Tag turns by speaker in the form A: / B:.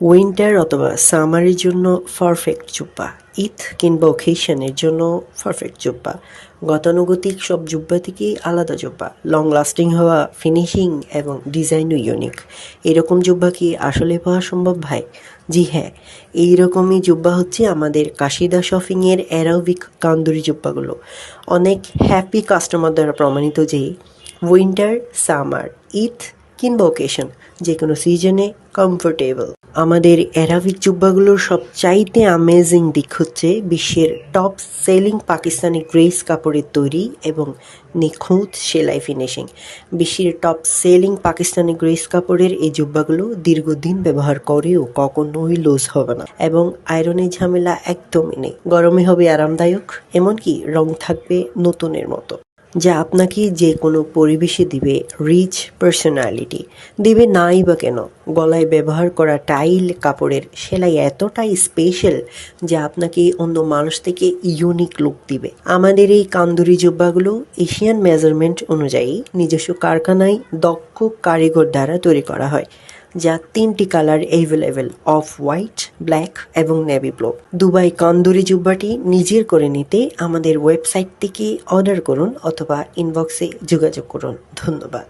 A: Winter অথবা সামারের জন্য perfect জুব্বা, ঈদ কিংবা ওকেশনের জন্য পারফেক্ট জুব্বা। গতানুগতিক সব জুব্বা থেকেই আলাদা জুব্বা। লং লাস্টিং হওয়া ফিনিশিং এবং ডিজাইনও ইউনিক এরকম জুব্বা কি আসলে পাওয়া সম্ভব ভাই? জি হ্যাঁ এই রকমই জুব্বা হচ্ছে আমাদের কাশিদা শপিংয়ের অ্যারাবিক কান্দুরি জুব্বাগুলো। অনেক হ্যাপি কাস্টমার দ্বারা প্রমাণিত যে উইন্টার সামার ঈদ কিংবা ওকেশন যে কোনো সিজনে কমফোর্টেবল আমাদের অ্যারাবিক জুব্বাগুলোর সবচাইতে আমেজিং দিক হচ্ছে বিশ্বের টপ সেলিং পাকিস্তানি গ্রেস কাপড়ের তৈরি এবং নিখুঁত সেলাই ফিনিশিং বিশ্বের টপ সেলিং পাকিস্তানি গ্রেস কাপড়ের এই জুব্বাগুলো দীর্ঘদিন ব্যবহার করেও কখনোই লুজ হবে না এবং আয়রনের ঝামেলা একদমই নেই। গরমে হবে আরামদায়ক, এমনকি রং থাকবে নতুনের মতো। যা আপনাকে যে কোনো পরিবেশে দিবে রিচ পার্সোনালিটি দিবে নাই বা কেন? গলায় ব্যবহার করা টাইল কাপড়ের সেলাই এতটাই স্পেশাল যা আপনাকে অন্য মানুষ থেকে ইউনিক লুক দিবে। আমাদের এই কান্দুরি জুব্বাগুলো এশিয়ান মেজারমেন্ট অনুযায়ী নিজস্ব কারখানায় দক্ষ কারিগর দ্বারা তৈরি করা হয়। যা তিনটি colour available off white black এবং নেভি ব্লু দুবাই কন্দুরি জুব্বাটি নিজের করে নিতে আমাদের ওয়েবসাইট থেকে অর্ডার করুন অথবা ইনবক্সে যোগাযোগ করুন। ধন্যবাদ।